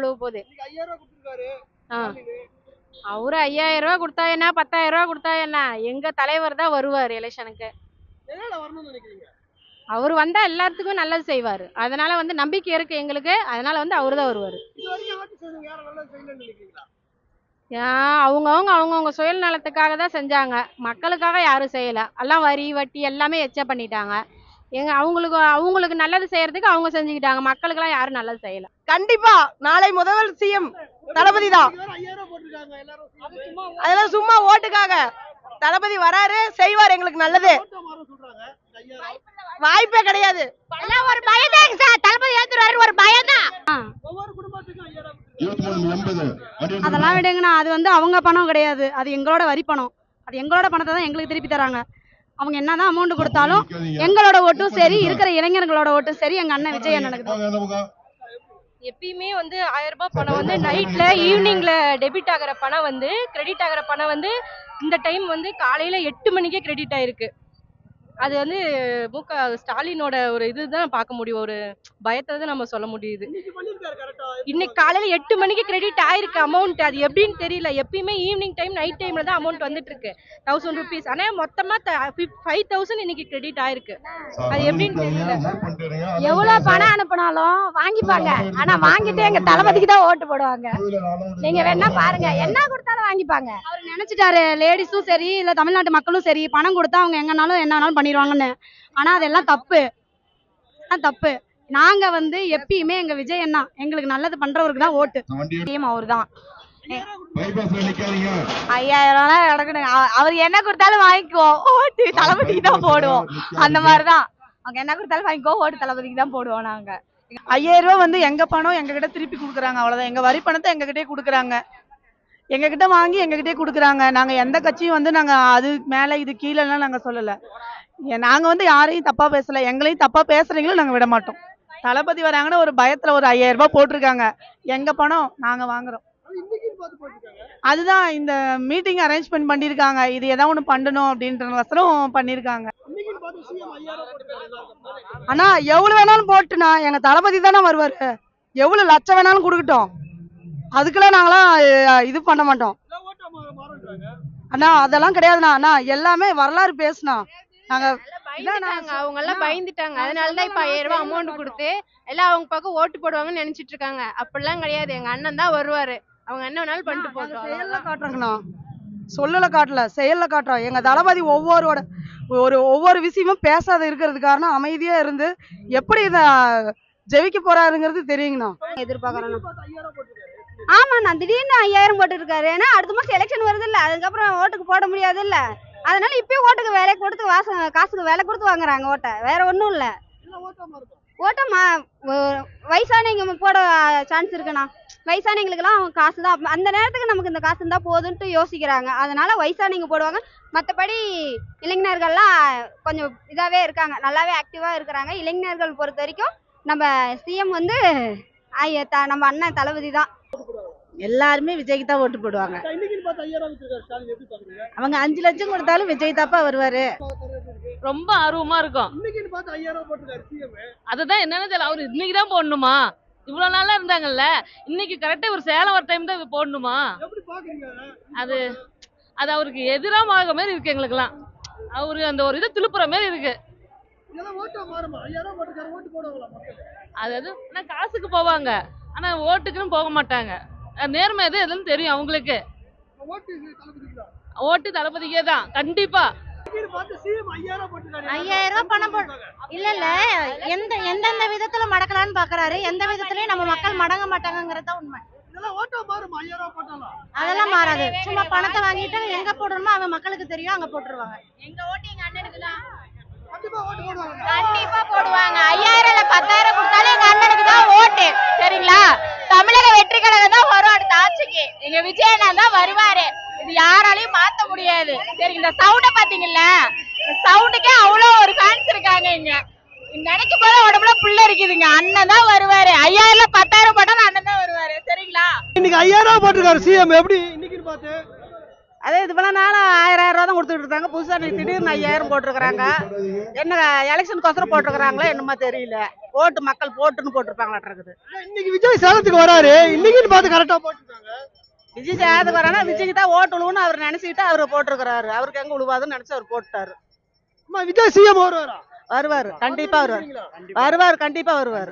விழுக போகுது? ரூபாய். அவரு ஐயாயிரம் ரூபா கொடுத்தா என்ன? பத்தாயிரம் ரூபா கொடுத்தா என்ன? எங்க தலைவர் தான் வருவார் எலெக்ஷனுக்கு. அவர் வந்தா எல்லாத்துக்கும் நல்லது செய்வார். அதனால வந்து நம்பிக்கை இருக்கு எங்களுக்கு. அதனால வந்து அவரு தான் வருவார். நினைக்கிறீங்களா? அவங்கவுங்க அவங்கவுங்க சுயல் நலத்துக்காக தான் செஞ்சாங்க. மக்களுக்காக யாரும் செய்யல. எல்லாம் வரி வட்டி எல்லாமே எச்ச பண்ணிட்டாங்க. எங்க அவங்களுக்கு அவங்களுக்கு நல்லது செய்யறதுக்கு அவங்க செஞ்சுக்கிட்டாங்க. மக்களுக்கெல்லாம் யாரும் நல்லது செய்யல. கண்டிப்பா. நாளை முதல்வர் சிஎம் தளபதி தான். அதெல்லாம் சும்மா ஓட்டுக்காக. தளபதி வராரு செய்வார் எங்களுக்கு நல்லது. வாய்ப்பே கிடையாது. எல்லாம் ஒரு பயதாங்க சார். தளபதி ஏத்துறாரு ஒரு பயம்தான். அதெல்லாம் விடுங்கண்ணா. அது வந்து அவங்க பணம் கிடையாது. அது எங்களோட வரி பணம். அது எங்களோட பணத்தை தான் எங்களுக்கு திருப்பி தராங்க. அவங்க என்னதான் அமௌண்ட் கொடுத்தாலும் எங்களோட ஓட்டும் சரி இருக்கிற இளைஞர்களோட ஓட்டும் சரி எங்க அண்ணன் விஜய் அண்ணனுக்கு தான் எப்பயுமே வந்து ஆயிரம் ரூபாய் பணம் வந்து நைட்ல ஈவினிங்ல டெபிட் ஆகிற பணம் வந்து கிரெடிட் ஆகிற பணம் வந்து இந்த டைம் வந்து காலையில எட்டு மணிக்கே கிரெடிட் ஆயிருக்கு. அது வந்து மு க ஸ்டாலினோட ஒரு இதுதான் பார்க்க முடியும். ஒரு பயத்தை தான் நம்ம சொல்ல முடியுது. இன்னைக்கு காலையில எட்டு மணிக்கு கிரெடிட் ஆயிருக்கு அமௌண்ட் அது எப்படின்னு தெரியல. எப்பயுமே ஈவினிங் டைம் நைட் டைம்ல தான் அமௌண்ட் வந்துட்டு இருக்கு தௌசண்ட் ருபீஸ் ஆனா மொத்தமா ஃபைவ் தௌசண்ட் இன்னைக்கு கிரெடிட் ஆயிருக்கு. அது எப்படின்னு தெரியல. எவ்வளவு பணம் அனுப்புனாலும் வாங்கிப்பாங்க. ஆனா வாங்கிட்டு எங்க தளபதிக்கு தான் ஓட்டு போடுவாங்க. நீங்க வேணா பாருங்க. என்ன கொடுத்தாலும் வாங்கிப்பாங்க. அவர் நினைச்சிட்டாரு லேடிஸும் சரி இல்ல தமிழ்நாட்டு மக்களும் சரி பணம் கொடுத்தா அவங்க எங்கனாலும் என்ன வேணாலும் பண்ணிடுவாங்கன்னு ஆனா அதெல்லாம் தப்பு. தப்பு. நாங்க வந்து எப்பயுமே எங்க விஜய் அண்ணா எங்களுக்கு நல்லது பண்றவருக்கு தான் ஓட்டு. அவர் தான் பைபாஸ்ல நிக்காதீங்க. ஐயாயிரம் கிடக்கணும் அவர் என்ன கொடுத்தாலும் வாங்கிக்குவோம் ஓட்டு தளபதிக்கு தான் போடுவோம். அந்த மாதிரிதான். அவங்க என்ன கொடுத்தாலும் வாங்கிக்குவோம் ஓட்டு தளபதிக்கு தான் போடுவோம் நாங்க. ஐயாயிரம் ரூபாய் வந்து எங்க பணம் எங்க கிட்ட திருப்பி கொடுக்குறாங்க. அவ்வளவுதான். எங்க வரி பணத்தை எங்க கிட்டே கொடுக்குறாங்க. எங்ககிட்ட வாங்கி எங்ககிட்டே கொடுக்குறாங்க. நாங்க எந்த கட்சியும் வந்து நாங்க அது மேல இது கீழெல்லாம் நாங்க சொல்லல. நாங்கள் நாங்க வந்து யாரையும் தப்பா பேசல. எங்களையும் தப்பா பேசுறீங்களும் நாங்க விட மாட்டோம். தளபதி வராங்கன்னு ஒரு பயத்துல ஒரு ஐயாயிரம் ரூபாய் போட்டிருக்காங்க. எங்க பணம் நாங்க வாங்குறோம். அதுதான் இந்த மீட்டிங் அரேஞ்ச்மெண்ட் பண்ணிருக்காங்க. இது ஏதாவது ஒண்ணு பண்ணணும் அப்படின்றவசரம் பண்ணிருக்காங்க. இன்னைக்கு அண்ணா எவ்வளவு வேணாலும் போட்டுண்ணா. எங்க தளபதி தானே வருவாரு. எவ்வளவு லட்சம் வேணாலும் கொடுக்கட்டும். அதுக்கெல்லாம் நாங்களாம் இது பண்ண மாட்டோம். எல்லாம் ஓட்டா மாறும் மாறுன்றாங்க அண்ணா அதெல்லாம் கிடையாதுண்ணா. அண்ணா எல்லாமே வரலாறு பேசுனா நாங்க பயந்துட்டாங்க. அவங்க எல்லாம் பயந்துட்டாங்க. அதனால தான் இப்ப ஐயாயிரம் ரூபாய் அமௌண்ட் கொடுத்து எல்லாம் அவங்க பக்கம் ஓட்டு போடுவாங்கன்னு நினைச்சிட்டு இருக்காங்க. அப்படிலாம் கிடையாது. எங்க அண்ணன் தான் வருவாரு. அவங்க என்ன வேணாலும் பண்ணிட்டு போட்டோம் செயல்ல காட்டுறாங்கண்ணா. சொல்லல காட்டல. செயல்ல காட்டுறோம். எங்க தளபதி ஒவ்வொருவோட ஒரு ஒவ்வொரு விஷயமும் பேசாத இருக்கிறது காரணம் அமைதியா இருந்து எப்படி இத ஜெயிக்க போறாருங்கிறது தெரியுங்கண்ணா. எதிர்பார்க்கறோம் இன்னைக்கு பார்த்து ஐயாயிரம் போட்டிருக்காரு ஆமா நான் திடீர்னு ஐயாயிரம் போட்டுருக்காரு. ஏன்னா அடுத்த மாசம் எலெக்ஷன் வருது இல்ல அதுக்கப்புறம் ஓட்டுக்கு போட முடியாது இல்ல அதனால இப்பயும் ஓட்டுக்கு விலை கொடுத்து வாச காசுக்கு விலை கொடுத்து வாங்குறாங்க ஓட்டை. வேற ஒண்ணும் இல்ல. எல்லாம் ஓட்டா மாறும் ஓட்டை மா ஒ- வயசானவங்க போட சான்ஸ் இருக்குண்ணா. வயசானவங்களுக்குலாம் காசு தான். அந்த நேரத்துக்கு நமக்கு இந்த காசு இருந்தால் போதுன்ட்டு யோசிக்கிறாங்க. அதனால வயசானவங்க போடுவாங்க. மற்றபடி இளைஞர்கள்லாம் கொஞ்சம் இதாகவே இருக்காங்க. நல்லாவே ஆக்டிவாக இருக்கிறாங்க. இளைஞர்கள் பொறுத்த வரைக்கும் நம்ம சிஎம் வந்து ஐய- த- நம்ம அண்ணன் தளபதி தான். எல்லாருமே விஜய்க்கு தான் ஓட்டு போடுவாங்க. இன்னைக்கு பார்த்து ஐயாயிரம் வச்சிருக்காரு ஸ்டாலின் எப்படி பாக்குறீங்க அவங்க அஞ்சு லட்சம் கொடுத்தாலும் விஜய் தாப்பா வருவாரு. ரொம்ப ஆர்வமா இருக்கும். இன்னைக்கு பார்த்து ஐயாயிரம் போட்டிருக்காரு சிஎம் அதுதான் என்னன்னு தெரியல. அவரு இன்னைக்கு தான் போடணுமா? இவ்வளவு நாளா இருந்தாங்கல்ல. இன்னைக்கு கரெக்டா ஒரு சேலம் ஒரு டைம் தான் இது போடணுமா? எப்படி பாக்குறீங்க அதை? அது அது அவருக்கு எதிராக மாதிரி இருக்கு எங்களுக்கெல்லாம். அவரு அந்த ஒரு இது திருப்புற மாதிரி இருக்கு. மக்கள்? அதாவது ஆனா காசுக்கு போவாங்க. ஆனா ஓட்டுக்குன்னு போக மாட்டாங்க. நேர்மை எது எதுன்னு தெரியும் அவங்களுக்கு. ஓட்டு தளபதிக்கு தான் ஓட்டு தளபதிக்கே தான் கண்டிப்பா. இன்னைக்கு பார்த்து சிஎம் ஐயாயிரம் ரூபாய் பணம் போட்டு இல்ல இல்ல. எந்த எந்தெந்த விதத்துல மடக்கலாம்னு பாக்குறாரு எந்த விதத்துலயும் நம்ம மக்கள் மடங்க மாட்டாங்கங்கிறது தான் உண்மை. அதெல்லாம் மாறாது. சும்மா பணத்தை வாங்கிட்டு எங்க போடணுமோ அவன் மக்களுக்கு தெரியும் அங்க போட்டுருவாங்க. எங்க ஓட்டு எங்க அண்ணனுக்கு தான் கண்டிப்பா ஓட்டு போடுவாங்க கண்டிப்பா போடுவாங்க ஐயாயிரம் இல்ல பத்தாயிரம் கொடுத்தாலும் எங்க அண்ணனுக்கு தான் ஓட்டு சரிங்களா தமிழக வெற்றி கழகம் தான் வரும் அடுத்த ஆட்சிக்கு எங்க விஜய் அண்ணா தான் வருவாரு. இது யாராலையும் மாத்த முடியாது. சரி இந்த சவுண்ட பாத்தீங்கல்ல? சவுண்டுக்கே அவ்வளவு ஒரு ஃபேன்ஸ் இருக்காங்க இங்க. நினைக்கும் போது உடம்புல புள்ள இருக்குதுங்க அண்ணன் தான் வருவாரு. ஐயாயிரம் பத்தாயிரம் போட்டாலும் அண்ணன் தான் வருவாரு. சரிங்களா? இன்னைக்கு ஐயாயிரம் போட்டிருக்காரு சிஎம் எப்படி இன்னைக்கு பார்த்து? அதே இது இவ்வளோ நாள் ஆயிரம் ஆயிரம் ரூபா தான் கொடுத்துட்டு இருந்தாங்க புதுசாக நீ திடீர்னு ஐயாயிரம் போட்டிருக்கிறாங்க. என்ன எலெக்ஷனுக்கோசரம் போட்டிருக்கிறாங்களா என்னமோ தெரியல. ஓட்டு மக்கள் போட்டுன்னு போட்டிருப்பாங்களாட்டிருக்குது இன்னைக்கு விஜய் சேலத்துக்கு வராரு. இன்னைக்குன்னு பார்த்து கரெக்டா போட்டுருக்காங்க. விஜய் ஜாதகம் வரானா விஜய்க்கு தான் ஓட்டு விழுவுன்னு அவர் நினைச்சிட்டு அவர் போட்டிருக்கிறாரு. அவருக்கு எங்க விழுவாதுன்னு நினைச்சு அவர் போட்டாரு அம்மா விஜய் சிஎம் வருவாரா? வருவார் கண்டிப்பா வருவார். வருவார் கண்டிப்பா வருவார்.